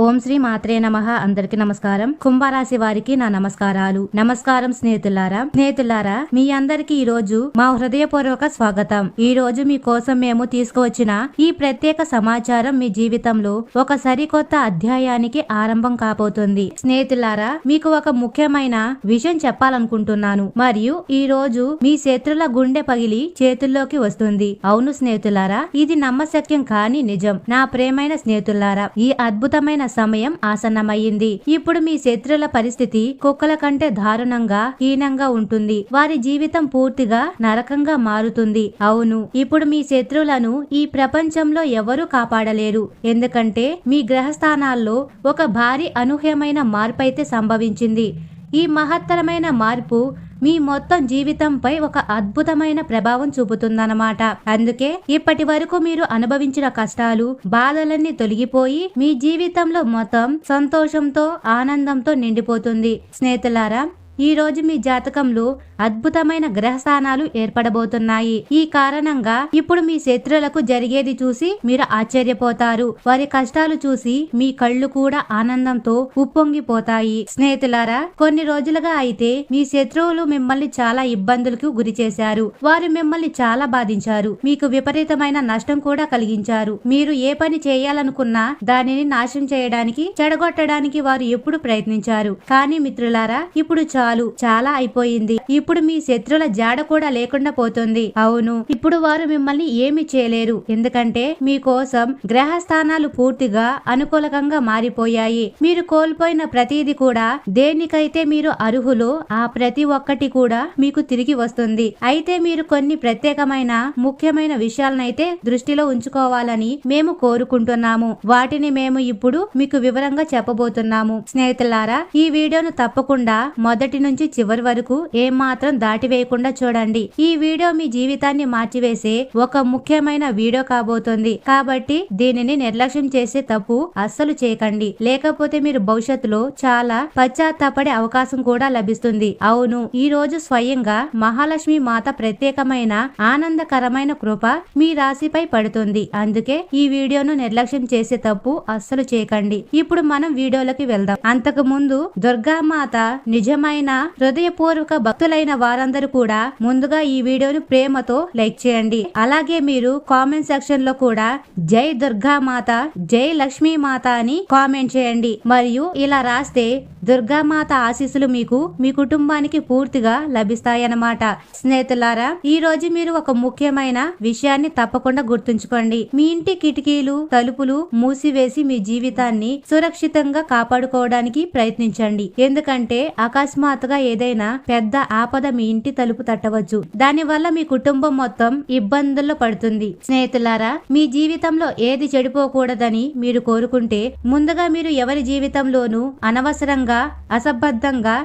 ఓం శ్రీ మాత్రే నమ. అందరికి నమస్కారం. కుంభరాశి వారికి నా నమస్కారాలు. నమస్కారం స్నేహితులారా. స్నేహితులారా మీ అందరికి ఈ రోజు మా హృదయపూర్వక స్వాగతం. ఈ రోజు మీ కోసం మేము తీసుకువచ్చిన ఈ ప్రత్యేక సమాచారం మీ జీవితంలో ఒక సరికొత్త అధ్యాయానికి ఆరంభం కాబోతుంది. స్నేహితులారా మీకు ఒక ముఖ్యమైన విషయం చెప్పాలనుకుంటున్నాను. మరియు ఈ రోజు మీ శత్రుల గుండె పగిలి చేతుల్లోకి వస్తుంది. అవును స్నేహితులారా ఇది నమ్మశక్యం కాని నిజం. నా ప్రేమైన స్నేహితులారా ఈ అద్భుతమైన సమయం ఆసన్నమయ్యింది. ఇప్పుడు మీ శత్రుల పరిస్థితి కుక్కల కంటే దారుణంగా హీనంగా ఉంటుంది. వారి జీవితం పూర్తిగా నరకంగా మారుతుంది. అవును ఇప్పుడు మీ శత్రువులను ఈ ప్రపంచంలో ఎవరూ కాపాడలేరు. ఎందుకంటే మీ గ్రహస్థానాల్లో ఒక భారీ అనూహ్యమైన మార్పైతే సంభవించింది. ఈ మహత్తరమైన మార్పు మీ మొత్తం జీవితంపై ఒక అద్భుతమైన ప్రభావం చూపుతుందన్నమాట. అందుకే ఇప్పటి వరకు మీరు అనుభవించిన కష్టాలు బాధలన్నీ తొలగిపోయి మీ జీవితంలో మొత్తం సంతోషంతో ఆనందంతో నిండిపోతుంది. స్నేహితులారా ఈ రోజు మీ జాతకంలో అద్భుతమైన గ్రహ స్థానాలు ఏర్పడబోతున్నాయి. ఈ కారణంగా ఇప్పుడు మీ శత్రులకు జరిగేది చూసి మీరు ఆశ్చర్యపోతారు. వారి కష్టాలు చూసి మీ కళ్ళు కూడా ఆనందంతో ఉప్పొంగిపోతాయి. స్నేహితులారా కొన్ని రోజులుగా అయితే మీ శత్రువులు మిమ్మల్ని చాలా ఇబ్బందులకు గురి చేశారు. వారు మిమ్మల్ని చాలా బాధించారు. మీకు విపరీతమైన నష్టం కూడా కలిగించారు. మీరు ఏ పని చేయాలనుకున్నా దానిని నాశనం చేయడానికి చెడగొట్టడానికి వారు ఎప్పుడు ప్రయత్నించారు. కానీ మిత్రులారా ఇప్పుడు చాలా. చాలా అయిపోయింది. ఇప్పుడు మీ శత్రుల జాడ కూడా లేకుండా పోతుంది. అవును ఇప్పుడు వారు మిమ్మల్ని ఏమి చేయలేరు. ఎందుకంటే మీకోసం గ్రహ స్థానాలు పూర్తిగా అనుకూలకంగా మారిపోయాయి. మీరు కోల్పోయిన ప్రతిదీ కూడా దేనికైతే మీరు అర్హులో ఆ ప్రతి ఒక్కటి కూడా మీకు తిరిగి వస్తుంది. అయితే మీరు కొన్ని ప్రత్యేకమైన ముఖ్యమైన విషయాలనైతే దృష్టిలో ఉంచుకోవాలని మేము కోరుకుంటున్నాము. వాటిని మేము ఇప్పుడు మీకు వివరంగా చెప్పబోతున్నాము. స్నేహితులారా ఈ వీడియోను తప్పకుండా మొదటి నుంచి చివరి వరకు ఏమాత్రం దాటివేయకుండా చూడండి. ఈ వీడియో మీ జీవితాన్ని మార్చివేసే ఒక ముఖ్యమైన వీడియో కాబోతోంది. కాబట్టి దీనిని నిర్లక్ష్యం చేసే తప్పు అస్సలు చేయకండి. లేకపోతే మీరు భవిష్యత్తులో చాలా పశ్చాత్తాపడే అవకాశం కూడా లభిస్తుంది. అవును ఈ రోజు స్వయంగా మహాలక్ష్మి మాత ప్రత్యేకమైన ఆనందకరమైన కృప మీ రాశిపై పడుతుంది. అందుకే ఈ వీడియోను నిర్లక్ష్యం చేసే తప్పు అస్సలు చేయకండి. ఇప్పుడు మనం వీడియోలోకి వెళ్దాం. అంతకు ముందు దుర్గామాత నిజమైన హృదయపూర్వక భక్తులైన వారందరూ కూడా ముందుగా ఈ వీడియోను ప్రేమతో లైక్ చేయండి. అలాగే మీరు కామెంట్ సెక్షన్లో కూడా జై దుర్గా మాత జై లక్ష్మీ మాత అని కామెంట్ చేయండి. మరియు ఇలా రాస్తే దుర్గామాత ఆశీస్సులు మీకు మీ కుటుంబానికి పూర్తిగా లభిస్తాయన్నమాట. స్నేహితులారా ఈ రోజు మీరు ఒక ముఖ్యమైన విషయాన్ని తప్పకుండా గుర్తుంచుకోండి. మీ ఇంటి కిటికీలు తలుపులు మూసివేసి మీ జీవితాన్ని సురక్షితంగా కాపాడుకోవడానికి ప్రయత్నించండి. ఎందుకంటే అకస్మాత్తుగా ఏదైనా పెద్ద ఆపద మీ ఇంటి తలుపు తట్టవచ్చు. దానివల్ల మీ కుటుంబం మొత్తం ఇబ్బందుల్లో పడుతుంది. స్నేహితులారా మీ జీవితంలో ఏది చెడిపోకూడదని మీరు కోరుకుంటే ముందుగా మీరు ఎవరి జీవితంలోనూ అనవసరంగా అసంబద్ధంగా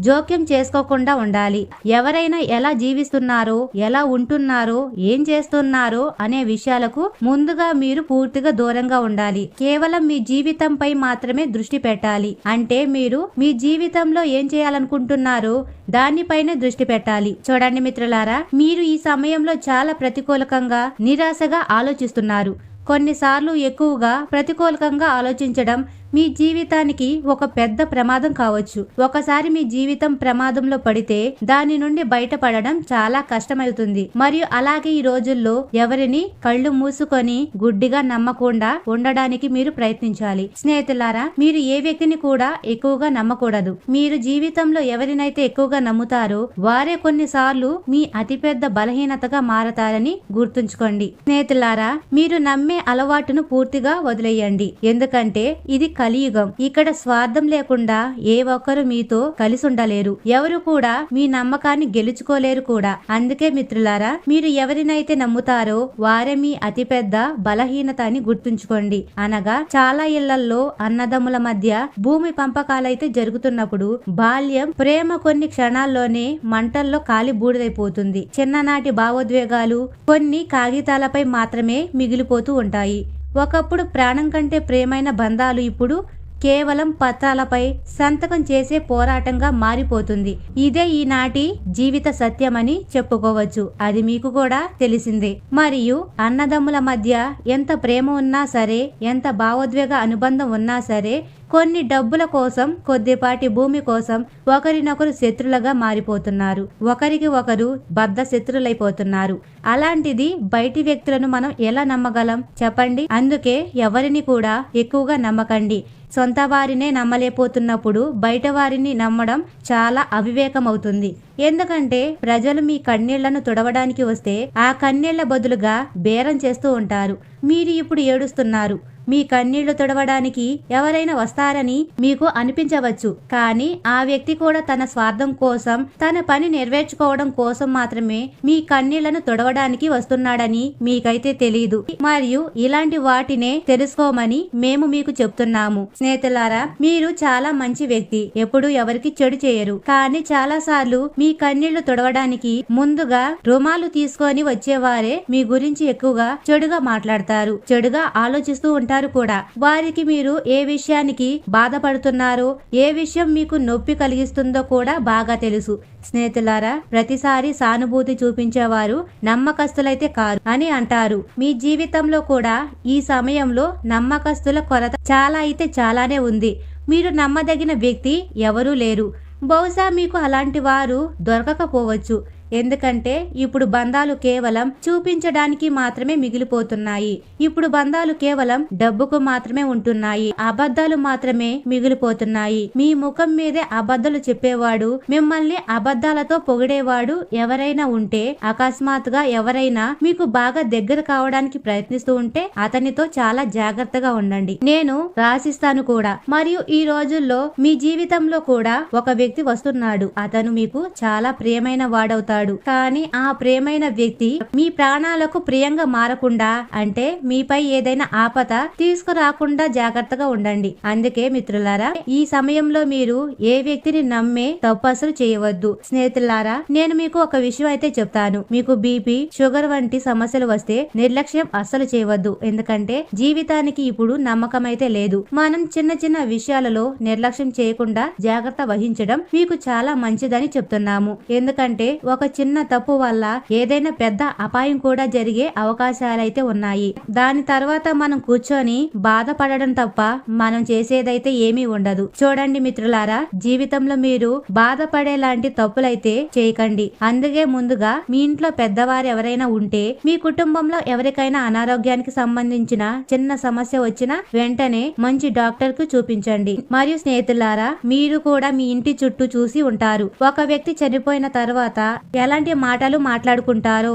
జోక్యం చేసుకోకుండా ఉండాలి. ఎవరైనా ఎలా జీవిస్తున్నారో ఎలా ఉంటున్నారో ఏం చేస్తున్నారో అనే విషయాలకు ముందుగా మీరు పూర్తిగా దూరంగా ఉండాలి. కేవలం మీ జీవితంపై మాత్రమే దృష్టి పెట్టాలి. అంటే మీరు మీ జీవితంలో ఏం చేయాలనుకుంటున్నారో దానిపైనే దృష్టి పెట్టాలి. చూడండి మిత్రులారా మీరు ఈ సమయంలో చాలా ప్రతికూలకంగా నిరాశగా ఆలోచిస్తున్నారు. కొన్నిసార్లు ఎక్కువగా ప్రతికూలకంగా ఆలోచించడం మీ జీవితానికి ఒక పెద్ద ప్రమాదం కావచ్చు. ఒకసారి మీ జీవితం ప్రమాదంలో పడితే దాని నుండి బయటపడడం చాలా కష్టమవుతుంది. మరియు అలాగే ఈ రోజుల్లో ఎవరిని కళ్ళు మూసుకొని గుడ్డిగా నమ్మకుండా ఉండడానికి మీరు ప్రయత్నించాలి. స్నేహితులారా మీరు ఏ వ్యక్తిని కూడా ఎక్కువగా నమ్మకూడదు. మీరు జీవితంలో ఎవరినైతే ఎక్కువగా నమ్ముతారో వారే కొన్నిసార్లు మీ అతిపెద్ద బలహీనతగా మారతారని గుర్తుంచుకోండి. స్నేహితులారా మీరు నమ్మే అలవాటును పూర్తిగా వదిలేయండి. ఎందుకంటే ఇది కలియుగం. ఇక్కడ స్వార్థం లేకుండా ఏ ఒక్కరు మీతో కలిసి ఉండలేరు ఎవరు కూడా మీ నమ్మకాన్ని గెలుచుకోలేరు కూడా. అందుకే మిత్రులారా మీరు ఎవరినైతే నమ్ముతారో వారే మీ అతిపెద్ద బలహీనత అని గుర్తుంచుకోండి. అనగా చాలా ఇళ్ళలో అన్నదమ్ముల మధ్య భూమి పంపకాలైతే జరుగుతున్నప్పుడు బాల్యం ప్రేమ కొన్ని క్షణాల్లోనే మంటల్లో కాలి బూడిదైపోతుంది. చిన్ననాటి భావోద్వేగాలు కొన్ని కాగితాలపై మాత్రమే మిగిలిపోతూ ఉంటాయి. ఒకప్పుడు ప్రాణం కంటే ప్రేమైన బంధాలు ఇప్పుడు కేవలం పత్రాలపై సంతకం చేసే పోరాటంగా మారిపోతుంది. ఇదే ఈనాటి జీవిత సత్యమని చెప్పుకోవచ్చు. అది మీకు కూడా తెలిసిందే. మరియు అన్నదమ్ముల మధ్య ఎంత ప్రేమ ఉన్నా సరే ఎంత భావోద్వేగ అనుబంధం ఉన్నా సరే కొన్ని డబ్బుల కోసం కొద్దిపాటి భూమి కోసం ఒకరినొకరు శత్రులుగా మారిపోతున్నారు. ఒకరికి ఒకరు బద్ధ శత్రులైపోతున్నారు అలాంటిది బయటి వ్యక్తులను మనం ఎలా నమ్మగలం? చెప్పండి. అందుకే ఎవరిని కూడా ఎక్కువగా నమ్మకండి. సొంత వారినే నమ్మలేకపోతున్నప్పుడు బయట వారిని నమ్మడం చాలా అవివేకం అవుతుంది ఎందుకంటే ప్రజలు మీ కన్నీళ్ళను తుడవడానికి వస్తే ఆ కన్నీళ్ళ బదులుగా బేరం చేస్తూ ఉంటారు. మీరు ఇప్పుడు ఏడుస్తున్నారు. మీ కన్నీళ్ళు తుడవడానికి ఎవరైనా వస్తారని మీకు అనిపించవచ్చు. కానీ ఆ వ్యక్తి కూడా తన స్వార్థం కోసం తన పని నెరవేర్చుకోవడం కోసం మాత్రమే మీ కన్నీళ్ళను తుడవడానికి వస్తున్నాడని మీకైతే తెలియదు మరియు ఇలాంటి వాటినే తెలుసుకోమని మేము మీకు చెప్తున్నాము. స్నేహితులారా మీరు చాలా మంచి వ్యక్తి. ఎప్పుడు ఎవరికి చెడు చేయరు. కానీ చాలా సార్లు మీ కన్నీళ్ళు తుడవడానికి ముందుగా రుమాలు తీసుకొని వచ్చేవారే మీ గురించి ఎక్కువగా చెడుగా మాట్లాడతారు. చెడుగా ఆలోచిస్తూ ఉంటారు. కూడా. వారికి మీరు ఏ విషయానికి బాధపడుతున్నారో ఏ విషయం మీకు నొప్పి కలిగిస్తుందో కూడా బాగా తెలుసు. స్నేహితులారా ప్రతిసారి సానుభూతి చూపించేవారు నమ్మకస్తులైతే కారు అని అంటారు. మీ జీవితంలో కూడా ఈ సమయంలో నమ్మకస్తుల కొరత చాలా అయితే చాలానే ఉంది. మీరు నమ్మదగిన వ్యక్తి ఎవరూ లేరు. బహుశా మీకు అలాంటి వారు దొరకకపోవచ్చు. ఎందుకంటే ఇప్పుడు బంధాలు కేవలం చూపించడానికి మాత్రమే మిగిలిపోతున్నాయి. ఇప్పుడు బంధాలు కేవలం డబ్బుకు మాత్రమే ఉంటున్నాయి. అబద్ధాలు మాత్రమే మిగిలిపోతున్నాయి. మీ ముఖం మీదే అబద్ధాలు చెప్పేవాడు మిమ్మల్ని అబద్ధాలతో పొగిడేవాడు ఎవరైనా ఉంటే అకస్మాత్తుగా ఎవరైనా మీకు బాగా దగ్గర కావడానికి ప్రయత్నిస్తూ ఉంటే అతనితో చాలా జాగ్రత్తగా ఉండండి. నేను రాసిస్తాను కూడా. మరియు ఈ రోజుల్లో మీ జీవితంలో కూడా ఒక వ్యక్తి వస్తున్నాడు. అతను మీకు చాలా ప్రియమైన వాడవుతాడు. కానీ ఆ ప్రేమైన వ్యక్తి మీ ప్రాణాలకు ప్రియంగా మారకుండా అంటే మీపై ఏదైనా ఆపద తీసుకురాకుండా జాగ్రత్తగా ఉండండి. అందుకే మిత్రులారా ఈ సమయంలో మీరు ఏ వ్యక్తిని నమ్మే తపస్సులు చేయవద్దు. స్నేహితులారా నేను మీకు ఒక విషయం అయితే చెప్తాను. మీకు బీపీ షుగర్ వంటి సమస్యలు వస్తే నిర్లక్ష్యం అస్సలు చేయవద్దు. ఎందుకంటే జీవితానికి ఇప్పుడు నమ్మకం అయితే లేదు. మనం చిన్న చిన్న విషయాలలో నిర్లక్ష్యం చేయకుండా జాగ్రత్త వహించడం మీకు చాలా మంచిదని చెప్తున్నాము. ఎందుకంటే ఒక చిన్న తప్పు వల్ల ఏదైనా పెద్ద అపాయం కూడా జరిగే అవకాశాలైతే ఉన్నాయి. దాని తర్వాత మనం కూర్చొని బాధపడడం తప్ప మనం చేసేదైతే ఏమీ ఉండదు. చూడండి మిత్రులారా జీవితంలో మీరు బాధపడేలాంటి తప్పులైతే చేయకండి. అందుకే ముందుగా మీ ఇంట్లో పెద్దవారు ఎవరైనా ఉంటే మీ కుటుంబంలో ఎవరికైనా అనారోగ్యానికి సంబంధించిన చిన్న సమస్య వచ్చినా వెంటనే మంచి డాక్టర్కు చూపించండి. మరియు స్నేహితులారా మీరు కూడా మీ ఇంటి చుట్టూ చూసి ఉంటారు. ఒక వ్యక్తి చనిపోయిన తర్వాత ఎలాంటి మాటలు మాట్లాడుకుంటారు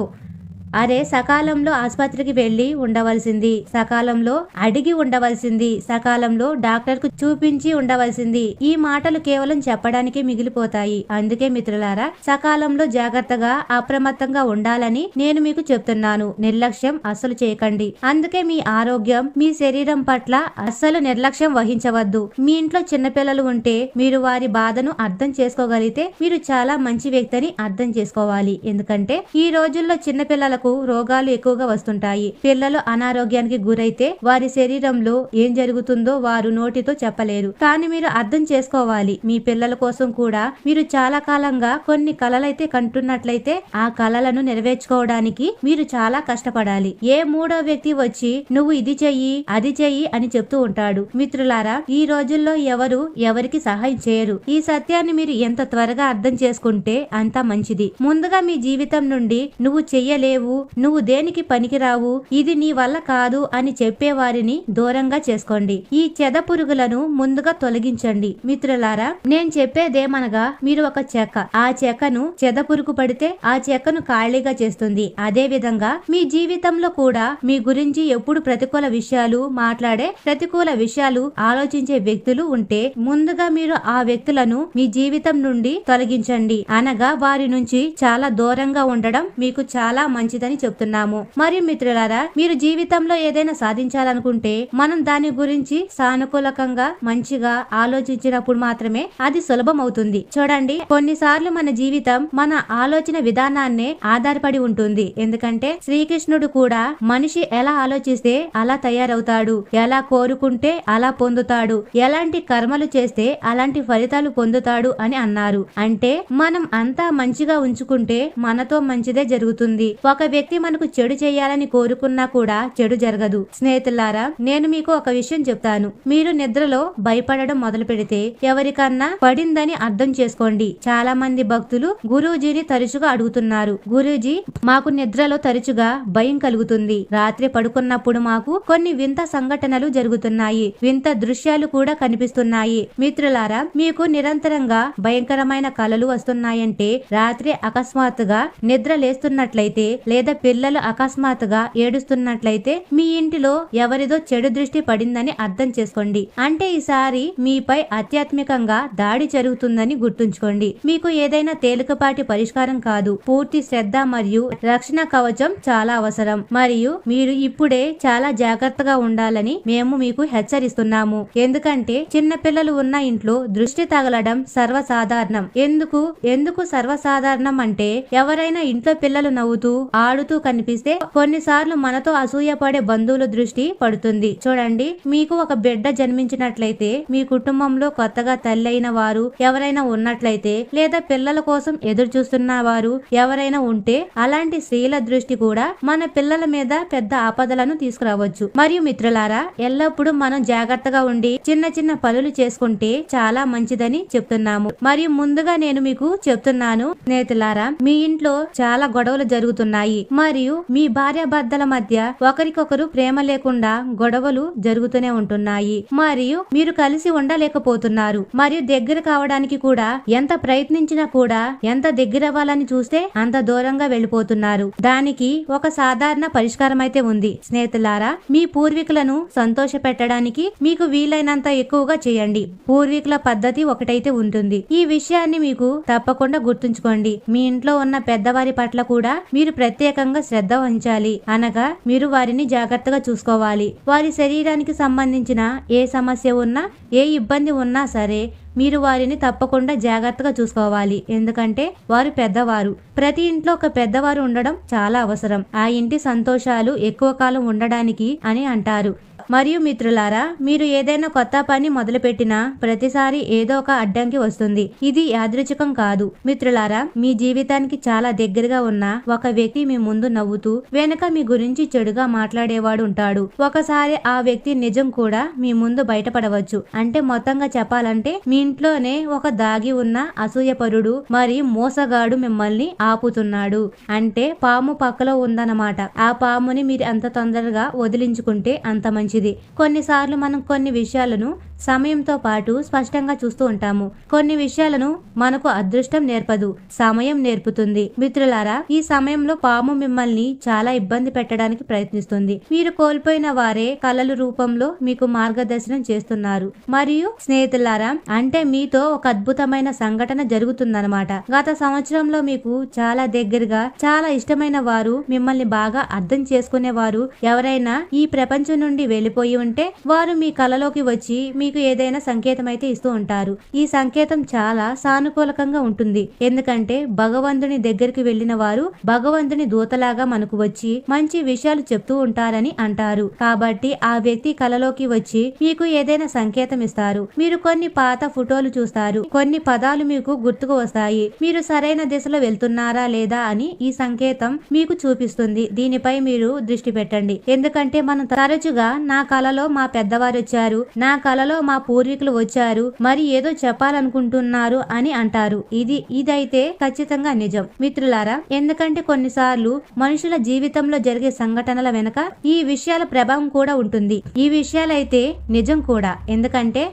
అరే సకాలంలో ఆసుపత్రికి వెళ్ళి ఉండవలసింది. సకాలంలో అడిగి ఉండవలసింది. సకాలంలో డాక్టర్కు చూపించి ఉండవలసింది. ఈ మాటలు కేవలం చెప్పడానికి మిగిలిపోతాయి. అందుకే మిత్రులారా సకాలంలో జాగ్రత్తగా అప్రమత్తంగా ఉండాలని నేను మీకు చెప్తున్నాను. నిర్లక్ష్యం అస్సలు చేయకండి. అందుకే మీ ఆరోగ్యం మీ శరీరం పట్ల అస్సలు నిర్లక్ష్యం వహించవద్దు. మీ ఇంట్లో చిన్నపిల్లలు ఉంటే మీరు వారి బాధను అర్థం చేసుకోగలిగితే మీరు చాలా మంచి వ్యక్తిని అర్థం చేసుకోవాలి. ఎందుకంటే ఈ రోజుల్లో చిన్నపిల్లలకు రోగాలు ఎక్కువగా వస్తుంటాయి. పిల్లలు అనారోగ్యానికి గురైతే వారి శరీరంలో ఏం జరుగుతుందో వారు నోటితో చెప్పలేరు. కానీ మీరు అర్థం చేసుకోవాలి. మీ పిల్లల కోసం కూడా మీరు చాలా కాలంగా కొన్ని కలలైతే కంటున్నట్లయితే ఆ కలలను నెరవేర్చుకోవడానికి మీరు చాలా కష్టపడాలి. ఏ మూడో వ్యక్తి వచ్చి నువ్వు ఇది చెయ్యి అది చెయ్యి అని చెప్తూ ఉంటాడు. మిత్రులారా ఈ రోజుల్లో ఎవరు ఎవరికి సహాయం చేయరు. ఈ సత్యాన్ని మీరు ఎంత త్వరగా అర్థం చేసుకుంటే అంత మంచిది. ముందుగా మీ జీవితం నుండి నువ్వు చెయ్యలేవు నువ్వు దేనికి పనికిరావు? ఇది నీ వల్ల కాదు అని చెప్పేవారిని దూరంగా చేసుకోండి. ఈ చెద పురుగులను ముందుగా తొలగించండి. మిత్రులారా నేను చెప్పేదేమనగా మీరు ఒక చెక్క. ఆ చెక్కను చెద పురుగు పడితే ఆ చెక్కను ఖాళీగా చేస్తుంది. అదే విధంగా మీ జీవితంలో కూడా మీ గురించి ఎప్పుడు ప్రతికూల విషయాలు మాట్లాడే ప్రతికూల విషయాలు ఆలోచించే వ్యక్తులు ఉంటే ముందుగా మీరు ఆ వ్యక్తులను మీ జీవితం నుండి తొలగించండి. అనగా వారి నుంచి చాలా దూరంగా ఉండడం మీకు చాలా మంచిది. మంచిదని చెప్తున్నాము. మరియు మిత్రులారా మీరు జీవితంలో ఏదైనా సాధించాలనుకుంటే మనం దాని గురించి సానుకూలకంగా మంచిగా ఆలోచించినప్పుడు మాత్రమే అది సులభం అవుతుంది చూడండి కొన్నిసార్లు మన జీవితం మన ఆలోచన విధానాన్నే ఆధారపడి ఉంటుంది. ఎందుకంటే శ్రీకృష్ణుడు కూడా మనిషి ఎలా ఆలోచిస్తే అలా తయారవుతాడు. ఎలా కోరుకుంటే అలా పొందుతాడు. ఎలాంటి కర్మలు చేస్తే అలాంటి ఫలితాలు పొందుతాడు అని అన్నారు. అంటే మనం అంతా మంచిగా ఉంచుకుంటే మనతో మంచిదే జరుగుతుంది. ఒక వ్యక్తి మనకు చెడు చేయాలని కోరుకున్నా కూడా చెడు జరగదు. స్నేహితులారా నేను మీకు ఒక విషయం చెప్తాను. మీరు నిద్రలో భయపడడం మొదలు పెడితే ఎవరికన్నా పడిందని అర్థం చేసుకోండి. చాలా మంది భక్తులు గురూజీని తరచుగా అడుగుతున్నారు. గురూజీ మాకు నిద్రలో తరచుగా భయం కలుగుతుంది. రాత్రి పడుకున్నప్పుడు మాకు కొన్ని వింత సంఘటనలు జరుగుతున్నాయి. వింత దృశ్యాలు కూడా కనిపిస్తున్నాయి. మిత్రులారా మీకు నిరంతరంగా భయంకరమైన కలలు వస్తున్నాయంటే రాత్రి అకస్మాత్తుగా నిద్ర లేస్తున్నట్లయితే లేదా పిల్లలు అకస్మాత్తుగా ఏడుస్తున్నట్లయితే మీ ఇంటిలో ఎవరిదో చెడు దృష్టి పడిందని అర్థం చేసుకోండి. అంటే ఈసారి మీపై ఆధ్యాత్మికంగా దాడి జరుగుతుందని గుర్తుంచుకోండి. మీకు ఏదైనా తేలికపాటి పరిష్కారం కాదు. పూర్తి శ్రద్ధ మరియు రక్షణ కవచం చాలా అవసరం. మరియు మీరు ఇప్పుడే చాలా జాగ్రత్తగా ఉండాలని మేము మీకు హెచ్చరిస్తున్నాము. ఎందుకంటే చిన్న పిల్లలు ఉన్న ఇంట్లో దృష్టి తగలడం సర్వసాధారణం. ఎందుకు? ఎందుకు సర్వసాధారణం అంటే ఎవరైనా ఇంట్లో పిల్లలు నవ్వుతూ ఆడుతూ కనిపిస్తే కొన్నిసార్లు మనతో అసూయపడే బంధువుల దృష్టి పడుతుంది. చూడండి మీకు ఒక బిడ్డ జన్మించినట్లయితే మీ కుటుంబంలో కొత్తగా తల్లైన వారు ఎవరైనా ఉన్నట్లయితే లేదా పిల్లల కోసం ఎదురు చూస్తున్న వారు ఎవరైనా ఉంటే అలాంటి స్త్రీల దృష్టి కూడా మన పిల్లల మీద పెద్ద ఆపదలను తీసుకురావచ్చు. మరియు మిత్రులారా ఎల్లప్పుడూ మనం జాగ్రత్తగా ఉండి చిన్న చిన్న పనులు చేసుకుంటే చాలా మంచిదని చెప్తున్నాము. మరియు ముందుగా నేను మీకు చెప్తున్నాను స్నేహితులారా మీ ఇంట్లో చాలా గొడవలు జరుగుతున్నాయి. మరియు మీ భార్యాభర్తల మధ్య ఒకరికొకరు ప్రేమ లేకుండా గొడవలు జరుగుతూనే ఉంటున్నాయి. మరియు మీరు కలిసి ఉండలేకపోతున్నారు. మరియు దగ్గర కావడానికి కూడా ఎంత ప్రయత్నించినా కూడా ఎంత దగ్గర అవ్వాలని చూస్తే అంత దూరంగా వెళ్ళిపోతున్నారు. దానికి ఒక సాధారణ పరిష్కారం అయితే ఉంది. స్నేహితులారా మీ పూర్వీకులను సంతోష పెట్టడానికి మీకు వీలైనంత ఎక్కువగా చేయండి. పూర్వీకుల పద్ధతి ఒకటైతే ఉంటుంది. ఈ విషయాన్ని మీకు తప్పకుండా గుర్తుంచుకోండి. మీ ఇంట్లో ఉన్న పెద్దవారి పట్ల కూడా మీరు ప్రత్యేకంగా శ్రద్ధ వహించాలి. అనగా మీరు వారిని జాగ్రత్తగా చూసుకోవాలి. వారి శరీరానికి సంబంధించిన ఏ సమస్య ఉన్నా ఏ ఇబ్బంది ఉన్నా సరే మీరు వారిని తప్పకుండా జాగ్రత్తగా చూసుకోవాలి. ఎందుకంటే వారు పెద్దవారు. ప్రతి ఇంట్లో ఒక పెద్దవారు ఉండడం చాలా అవసరం. ఆ ఇంటి సంతోషాలు ఎక్కువ కాలం ఉండడానికి అని అంటారు. మరియు మిత్రులారా మీరు ఏదైనా కొత్త పని మొదలుపెట్టినా ప్రతిసారి ఏదో ఒక అడ్డంకి వస్తుంది. ఇది యాదృచ్ఛికం కాదు. మిత్రులారా మీ జీవితానికి చాలా దగ్గరగా ఉన్న ఒక వ్యక్తి మీ ముందు నవ్వుతూ వెనుక మీ గురించి చెడుగా మాట్లాడేవాడు ఉంటాడు. ఒకసారి ఆ వ్యక్తి నిజం కూడా మీ ముందు బయటపడవచ్చు. అంటే మొత్తంగా చెప్పాలంటే మీ ఇంట్లోనే ఒక దాగి ఉన్న అసూయపరుడు మరియు మోసగాడు మిమ్మల్ని ఆపుతున్నాడు. అంటే పాము పక్కలో ఉందన్నమాట. ఆ పాముని మీరు అంత తొందరగా వదిలించుకుంటే అంత మంచిది. కొన్నిసార్లు మనం కొన్ని విషయాలను సమయంతో పాటు స్పష్టంగా చూస్తూ ఉంటాము. కొన్ని విషయాలను మనకు అదృష్టం నేర్పదు సమయం నేర్పుతుంది. మిత్రులారా ఈ సమయంలో పాము మిమ్మల్ని చాలా ఇబ్బంది పెట్టడానికి ప్రయత్నిస్తుంది. మీరు కోల్పోయిన వారే కళల రూపంలో మీకు మార్గదర్శనం చేస్తున్నారు. మరియు స్నేహితులారా అంటే మీతో ఒక అద్భుతమైన సంఘటన జరుగుతుందన్నమాట. గత సంవత్సరంలో మీకు చాలా దగ్గరగా చాలా ఇష్టమైన వారు మిమ్మల్ని బాగా అర్థం చేసుకునేవారు ఎవరైనా ఈ ప్రపంచం నుండి వెళ్ళి వెళ్ళిపోయి ఉంటే వారు మీ కళలోకి వచ్చి మీకు ఏదైనా సంకేతం అయితే ఇస్తూ ఉంటారు. ఈ సంకేతం చాలా సానుకూలకంగా ఉంటుంది. ఎందుకంటే భగవంతుని దగ్గరికి వెళ్ళిన వారు భగవంతుని దూతలాగా మనకు వచ్చి మంచి విషయాలు చెప్తూ ఉంటారని అంటారు. కాబట్టి ఆ వ్యక్తి కలలోకి వచ్చి మీకు ఏదైనా సంకేతం ఇస్తారు. మీరు కొన్ని పాత ఫోటోలు చూస్తారు. కొన్ని పదాలు మీకు గుర్తుకు వస్తాయి. మీరు సరైన దిశలో వెళ్తున్నారా లేదా అని ఈ సంకేతం మీకు చూపిస్తుంది. దీనిపై మీరు దృష్టి పెట్టండి. ఎందుకంటే మనం తరచుగా నా కలలో మా పెద్దవారు వచ్చారు నా కలలో మా పూర్వీకులు వచ్చారు. మరి ఏదో చెప్పాలనుకుంటున్నారు అని అంటారు. ఇది ఇదైతే ఖచ్చితంగా నిజం. మిత్రులారా ఎందుకంటే కొన్నిసార్లు మనుషుల జీవితంలో జరిగే సంఘటనల వెనుక ఈ విషయాల ప్రభావం కూడా ఉంటుంది. ఈ విషయాలైతే నిజం కూడా. ఎందుకంటే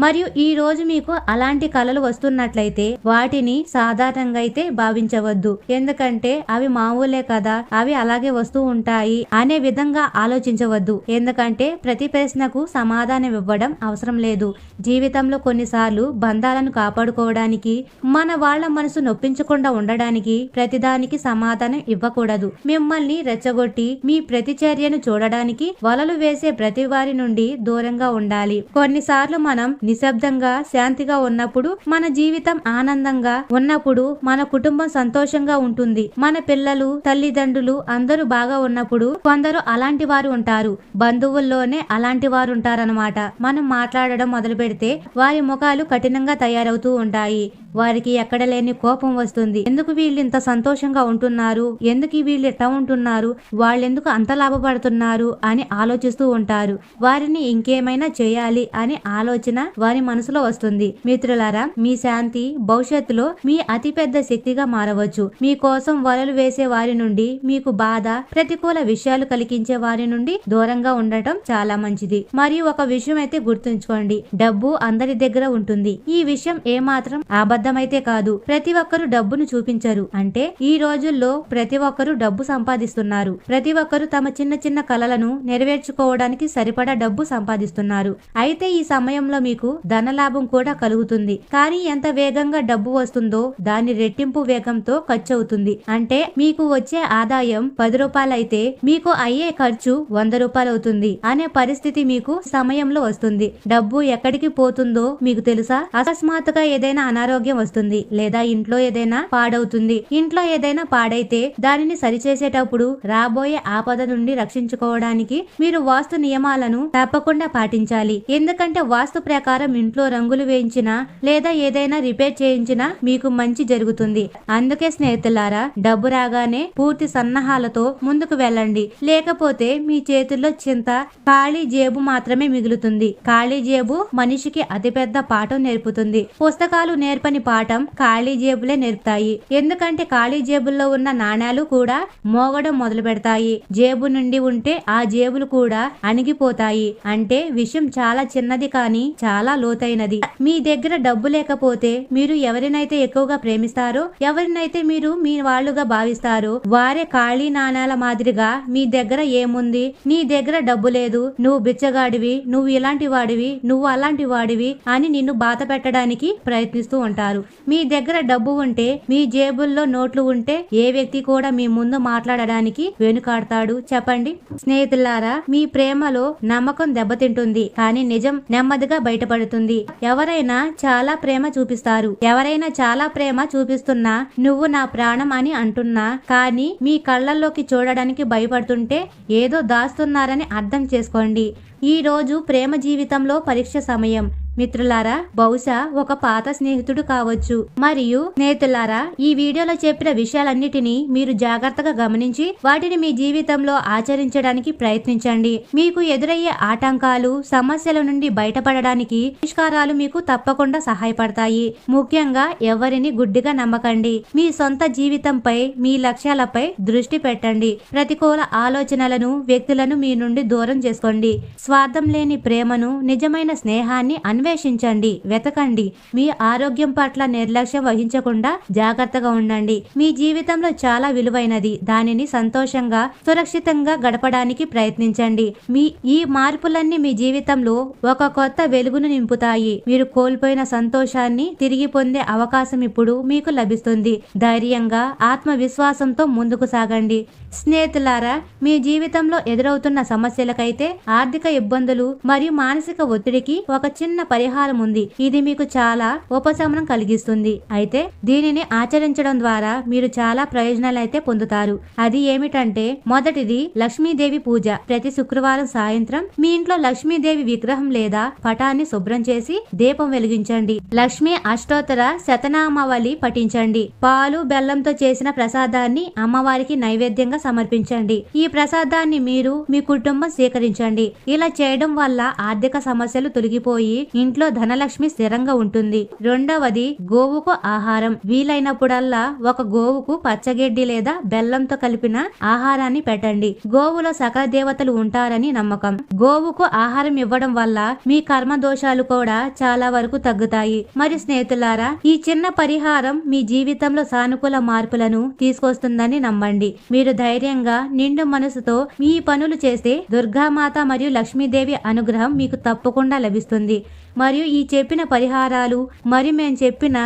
మరియు ఈ రోజు మీకు అలాంటి కళలు వస్తున్నట్లయితే వాటిని సాధారణంగా అయితే భావించవద్దు. ఎందుకంటే అవి మామూలే కదా అవి అలాగే వస్తూ ఉంటాయి అనే విధంగా ఆలోచించవద్దు. ఎందుకంటే ప్రతి ప్రశ్నకు సమాధానం ఇవ్వడం అవసరం లేదు. జీవితంలో కొన్నిసార్లు బంధాలను కాపాడుకోవడానికి మన వాళ్ళ మనసు నొప్పించకుండా ఉండడానికి ప్రతిదానికి సమాధానం ఇవ్వకూడదు. మిమ్మల్ని రెచ్చగొట్టి మీ ప్రతిచర్యను చూడడానికి వలలు వేసే ప్రతి వారి నుండి దూరంగా ఉండాలి. కొన్నిసార్లు మనం నిశ్శబ్దంగా శాంతిగా ఉన్నప్పుడు మన జీవితం ఆనందంగా ఉన్నప్పుడు మన కుటుంబం సంతోషంగా ఉంటుంది. మన పిల్లలు తల్లిదండ్రులు అందరూ బాగా ఉన్నప్పుడు కొందరు అలాంటి వారు ఉంటారు. బంధువుల్లోనే అలాంటి వారు ఉంటారనమాట మనం మాట్లాడడం మొదలు పెడితే వారి ముఖాలు కఠినంగా తయారవుతూ ఉంటాయి. వారికి ఎక్కడ లేని కోపం వస్తుంది. ఎందుకు వీళ్ళు ఇంత సంతోషంగా ఉంటున్నారు? ఎందుకు వీళ్ళు ఎట్లా ఉంటున్నారు? వాళ్ళెందుకు అంత లాభపడుతున్నారు? అని ఆలోచిస్తూ ఉంటారు. వారిని ఇంకేమైనా చేయాలి అని ఆలోచన వారి మనసులో వస్తుంది. మిత్రులారా మీ శాంతి భవిష్యత్తులో మీ అతిపెద్ద శక్తిగా మారవచ్చు. మీ కోసం వలలు వేసే వారి నుండి మీకు బాధ ప్రతికూల విషయాలు కలిగించే వారి నుండి దూరంగా ఉండటం చాలా మంచిది. మరియు ఒక విషయం అయితే గుర్తుంచుకోండి. డబ్బు అందరి దగ్గర ఉంటుంది. ఈ విషయం ఏమాత్రం అబద్ధమైతే కాదు. ప్రతి ఒక్కరు డబ్బును చూపించరు. అంటే ఈ రోజుల్లో ప్రతి ఒక్కరు డబ్బు సంపాదిస్తున్నారు. ప్రతి ఒక్కరు తమ చిన్న చిన్న కలలను నెరవేర్చుకోవడానికి సరిపడా డబ్బు సంపాదిస్తున్నారు. అయితే ఈ సమయంలో మీకు ధన లాభం కూడా కలుగుతుంది. కానీ ఎంత వేగంగా డబ్బు వస్తుందో దాని రెట్టింపు వేగంతో ఖర్చు అవుతుంది అంటే మీకు వచ్చే ఆదాయం పది రూపాయలైతే మీకు అయ్యే ఖర్చు వంద రూపాయలు అవుతుంది అనే పరిస్థితి మీకు సమయంలో వస్తుంది. డబ్బు ఎక్కడికి పోతుందో మీకు తెలుసా? అకస్మాత్తుగా ఏదైనా అనారోగ్యం వస్తుంది లేదా ఇంట్లో ఏదైనా పాడవుతుంది. ఇంట్లో ఏదైనా పాడైతే దానిని సరిచేసేటప్పుడు రాబోయే ఆపద నుండి రక్షించుకోవడానికి మీరు వాస్తు నియమాలను తప్పకుండా పాటించాలి. ఎందుకంటే వాస్తు ప్రకారం ఇంట్లో రంగులు వేయించినా లేదా ఏదైనా రిపేర్ చేయించినా మీకు మంచి జరుగుతుంది. అందుకే స్నేహితులారా డబ్బు రాగానే పూర్తి సన్నాహాలతో ముందుకు వెళ్ళండి. లేకపోతే మీ చేతుల్లో చింత ఖాళీ జేబు మాత్రమే మిగులుతుంది. ఖాళీ జేబు మనిషికి అతిపెద్ద పాఠం నేర్పుతుంది. పుస్తకాలు నేర్పని పాఠం ఖాళీ జేబులే నేర్పుతాయి. ఎందుకంటే ఖాళీ జేబుల్లో ఉన్న నాణ్యాలు కూడా మోగడం మొదలు పెడతాయి. జేబు నుండి ఉంటే ఆ జేబులు కూడా అణిగిపోతాయి. అంటే విషయం చాలా చిన్నది కానీ చాలా చాలా లోతైనది. మీ దగ్గర డబ్బు లేకపోతే మీరు ఎవరినైతే ఎక్కువగా ప్రేమిస్తారో ఎవరినైతే మీరు మీ వాళ్ళుగా భావిస్తారో వారే ఖాళీ నాణాల మాదిరిగా మీ దగ్గర ఏముంది? నీ దగ్గర డబ్బు లేదు. నువ్వు బిచ్చగాడివి నువ్వు ఇలాంటి వాడివి నువ్వు అలాంటి వాడివి అని నిన్ను బాధ పెట్టడానికి ప్రయత్నిస్తూ ఉంటారు. మీ దగ్గర డబ్బు ఉంటే మీ జేబుల్లో నోట్లు ఉంటే ఏ వ్యక్తి కూడా మీ ముందు మాట్లాడడానికి వెనుకాడతాడు. చెప్పండి. స్నేహితులారా మీ ప్రేమలో నమ్మకం దెబ్బతింటుంది. కానీ నిజం నెమ్మదిగా బయటపడుతుంది ఎవరైనా చాలా ప్రేమ చూపిస్తారు. ఎవరైనా చాలా ప్రేమ చూపిస్తున్నా నువ్వు నా ప్రాణం అని అంటున్నా. కానీ మీ కళ్ళల్లోకి చూడడానికి భయపడుతుంటే ఏదో దాస్తున్నారని అర్థం చేసుకోండి. ఈ రోజు ప్రేమ జీవితంలో పరీక్ష సమయం. మిత్రులారా బహుశా ఒక పాత స్నేహితుడు కావచ్చు. మరియు స్నేహితులారా ఈ వీడియోలో చెప్పిన విషయాలన్నిటినీ మీరు జాగ్రత్తగా గమనించి వాటిని మీ జీవితంలో ఆచరించడానికి ప్రయత్నించండి. మీకు ఎదురయ్యే ఆటంకాలు సమస్యల నుండి బయటపడడానికి పరిష్కారాలు మీకు తప్పకుండా సహాయపడతాయి. ముఖ్యంగా ఎవరిని గుడ్డిగా నమ్మకండి. మీ సొంత జీవితంపై మీ లక్ష్యాలపై దృష్టి పెట్టండి. ప్రతికూల ఆలోచనలను వ్యక్తులను మీ నుండి దూరం చేసుకోండి. స్వార్థం లేని ప్రేమను నిజమైన స్నేహాన్ని అన్వేషించండి వెతకండి. మీ ఆరోగ్యం పట్ల నిర్లక్ష్యం వహించకుండా జాగ్రత్తగా ఉండండి. మీ జీవితంలో చాలా విలువైనది. దానిని సంతోషంగా సురక్షితంగా గడపడానికి ప్రయత్నించండి. మీ ఈ మార్పులన్నీ మీ జీవితంలో ఒక కొత్త వెలుగును నింపుతాయి. మీరు కోల్పోయిన సంతోషాన్ని తిరిగి పొందే అవకాశం ఇప్పుడు మీకు లభిస్తుంది. ధైర్యంగా ఆత్మవిశ్వాసంతో ముందుకు సాగండి. స్నేహితులారా మీ జీవితంలో ఎదురవుతున్న సమస్యలకైతే ఆర్థిక ఇబ్బందులు మరియు మానసిక ఒత్తిడికి ఒక చిన్న పరిహారం ఉంది. ఇది మీకు చాలా ఉపశమనం కలిగిస్తుంది. అయితే దీనిని ఆచరించడం ద్వారా మీరు చాలా ప్రయోజనాలు అయితే పొందుతారు. అది ఏమిటంటే మొదటిది లక్ష్మీదేవి పూజ. ప్రతి శుక్రవారం సాయంత్రం మీ ఇంట్లో లక్ష్మీదేవి విగ్రహం లేదా పటాన్ని శుభ్రం చేసి దీపం వెలిగించండి. లక్ష్మీ అష్టోత్తర శతనామావళి పఠించండి. పాలు బెల్లంతో చేసిన ప్రసాదాన్ని అమ్మవారికి నైవేద్యంగా సమర్పించండి. ఈ ప్రసాదాన్ని మీరు మీ కుటుంబం స్వీకరించండి. ఇలా చేయడం వల్ల ఆర్థిక సమస్యలు తొలగిపోయి ఇంట్లో ధనలక్ష్మి స్థిరంగా ఉంటుంది. రెండవది గోవుకు ఆహారం. వీలైనప్పుడల్లా ఒక గోవుకు పచ్చగడ్డి లేదా బెల్లంతో కలిపిన ఆహారాన్ని పెట్టండి. గోవులో సకల దేవతలు ఉంటారని నమ్మకం. గోవుకు ఆహారం ఇవ్వడం వల్ల మీ కర్మ దోషాలు కూడా చాలా వరకు తగ్గుతాయి. మరి స్నేహితులారా ఈ చిన్న పరిహారం మీ జీవితంలో సానుకూల మార్పులను తీసుకొస్తుందని నమ్మండి. మీరు ధైర్యంగా నిండు మనసుతో మీ పనులు చేస్తే దుర్గామాత మరియు లక్ష్మీదేవి అనుగ్రహం మీకు తప్పకుండా లభిస్తుంది. మరియు ఈ చెప్పిన పరిహారాలు మరియు మేము చెప్పిన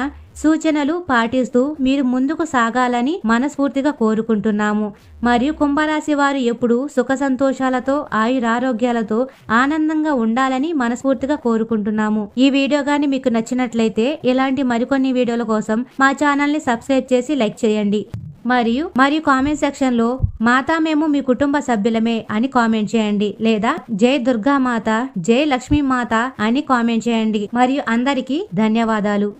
సూచనలు పాటిస్తూ మీరు ముందుకు సాగాలని మనస్ఫూర్తిగా కోరుకుంటున్నాము. మరియు కుంభరాశి వారు ఎప్పుడు సుఖ సంతోషాలతో ఆయురారోగ్యాలతో ఆనందంగా ఉండాలని మనస్ఫూర్తిగా కోరుకుంటున్నాము. ఈ వీడియో గాని మీకు నచ్చినట్లయితే ఇలాంటి మరికొన్ని వీడియోల కోసం మా ఛానల్ని సబ్స్క్రైబ్ చేసి లైక్ చేయండి. మరియు మరియు కామెంట్ సెక్షన్లో మాతా మేము మీ కుటుంబ సభ్యులమే అని కామెంట్ చేయండి లేదా జై దుర్గా మాత జై లక్ష్మీ మాత అని కామెంట్ చేయండి మరియు అందరికీ ధన్యవాదాలు.